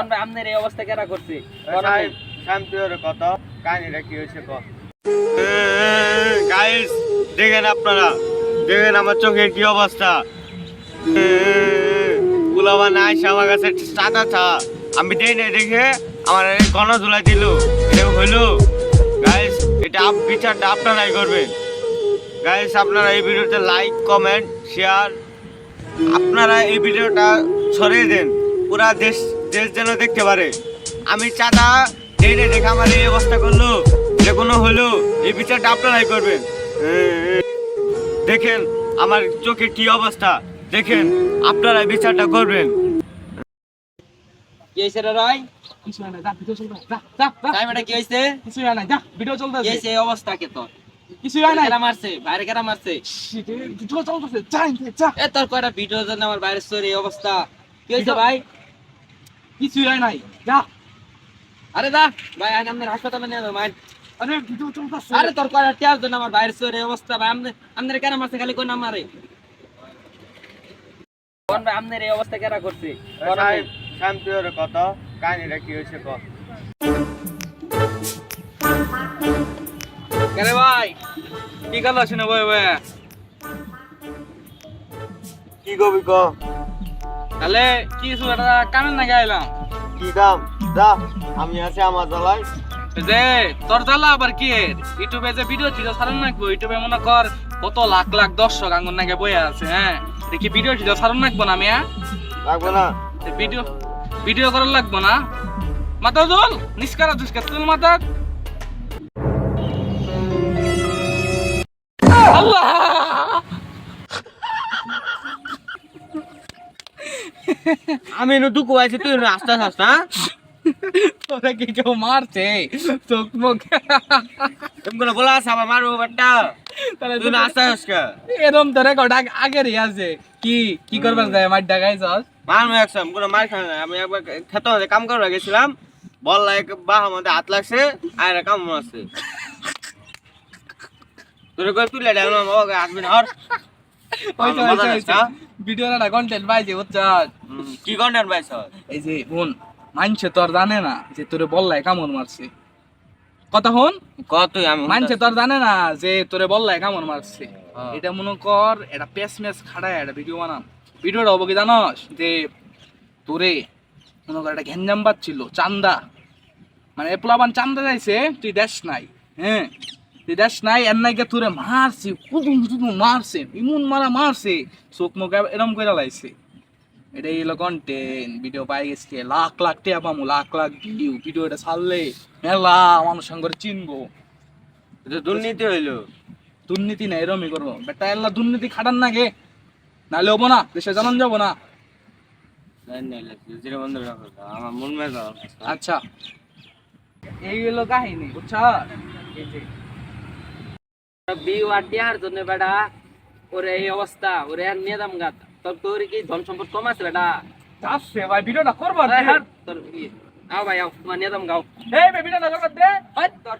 কোন ভাই আপনার এই অবস্থা কেরা করছে? শান্তির কত কাহিনীটা কি হয়েছে ক? গাইস দেখেন আপনারা। দেখেন আমার চোখের কি অবস্থা। গুলাবা নাই আমার কাছে সাদা ছা আমি দেই না দেখে আমার ঘন ধুলা দিল। এটা হইল? গাইস এটা আপ- বিচারটা আপনারাই করবেন। গাইস আপনারা এই ভিডিওতে লাইক কমেন্ট শেয়ার আপনারা এই ভিডিওটা ছড়িয়ে দেন। পুরা দেশ দেশ যেন দেখতে পারে। আমি চাঁদা রে দেখে আমার এই অবস্থা করল। যে কোনো হলো এই বিচারটা আপনারাই করবেন। দেখেন আমার চোখে কি অবস্থা। দেখেন আপনারা বিচারটা করবেন। কি হয়েছে রয়? কিছু না যা ভিডিও চলবে। যা যা যা। কি হয়েছে? কিছু না যা ভিডিও চলতেছে। অবস্থা কে তোর? কিছু না। কেরা মারছে? বাইরে কেরা মারছে? ভিডিও চলতেছে। যা এনতে, যা। এ তোর কয়টা ভিডিও জন্য আমার বাইরে অবস্থা? কি হয়েছে ভাই? কিছু হয় নাই। যা। আরে দা ভাই আজ আমাদের হাসপাতালে নিয়ে যাব ভাই আরে ভিডিও চলতেছে। আরে তোর কয়টা টিয়ার জন্য আমার বাইরে এই অবস্থা? ভাই আমাদের আমাদের কেন মারছে? খালি কোন আমারে কোন ভাই আমাদের এই অবস্থা কেরা করছে? ভাই? কত কাহিনীটা কি হয়েছে ক কেরে ভাই কি করল শুনে বই বই কি কবি ক? তাহলে কি কিছু একটা কামের না গাইলাম কি যা আমি আছি আমার জ্বালাই যে তোর জ্বালা আবার কি ইউটিউবে যে ভিডিও ছিল ছাড়ুন নাকবো ইউটিউবে মনে কর কত লাখ লাখ দর্শক আঙ্গুর নাকি বই আছে হ্যাঁ? দেখি ভিডিও ছিল ছাড়ুন নাকবো না আমি হ্যাঁ লাগবে না। ভিডিও ভিডিও করার লাগবো না? মাথা দোল নিষ্কারা দুষ্কার তুল মাথা আল্লাহ! আমি এনে দুঃখ আছি তুই আস্তে আস্তে হ্যাঁ? তোরা কি কেউ মারছে? চোখ মুখ। তুমি কোনো বলা আমার মারবো বাট্টা তাহলে তুই আস্তে আস্তে এরম তো রেকর্ড আগের আছে। কি কি করবার যায় মার ডাকাইছস মারবো একসাম কোনো মার খাই না আমি একবার খেতে মধ্যে কাম করে গেছিলাম। বল এক বাহ আমাদের হাত লাগছে আর কাম আছে। তোর করে তুলে বাবা আসবি না আর ভিডিওর একটা কন্টেন্ট পাইছে বুঝছস? কি কন্টেন্ট পাইছ এই যে হুন মানছে তোর জানে না যে তোরে বললাই কামড় মারছে। কথা হন কত আমি মানছে তোর জানে না যে তোরে বললাই কামড় মারছে। হ্যাঁ। এটা মনে কর এটা পেস মেস খাড়ায় একটা ভিডিও বানাম। ভিডিওটা হব কি জানস? যে তোরে মনে কর একটা ঘেঞ্জাম ছিল চান্দা। মানে পোলাবান চান্দা যাইছে তুই দেশ নাই হ্যাঁ? দেশ নাই এর নাইকে তোরে মারছে কুদুম কুদুম মারছে ইমন মারা মারছে চোখ মুখ এরম করে লাইছে। এটাই হলো কন্টেন্ট ভিডিও পাই গেছে লাখ লাখ টিয়া পামু লাখ লাখ ভিউ ভিডিওটা ছাড়লে মেলা মানুষ সঙ্গে চিনবো। এটা দুর্নীতি হইল। দুর্নীতি না এরমই করব। বেটা এল্লা দুর্নীতি খাটান না গে নাহলে হব না দেশে জানান যাব না। মন আচ্ছা। এই হলো কাহিনী বুঝছ বিউ আর টিয়ার জন্য বেটা ওরে এই অবস্থা ওরে আর নিয়ে দাম গাত তোর তোর কি ধন সম্পদ কম আছে বেটা? যাচ্ছে ভাই ভিডিওটা করব তোর আও ভাই আও তোমার নিয়ে দাম গাও এই ভিডিওটা করব দে। তোর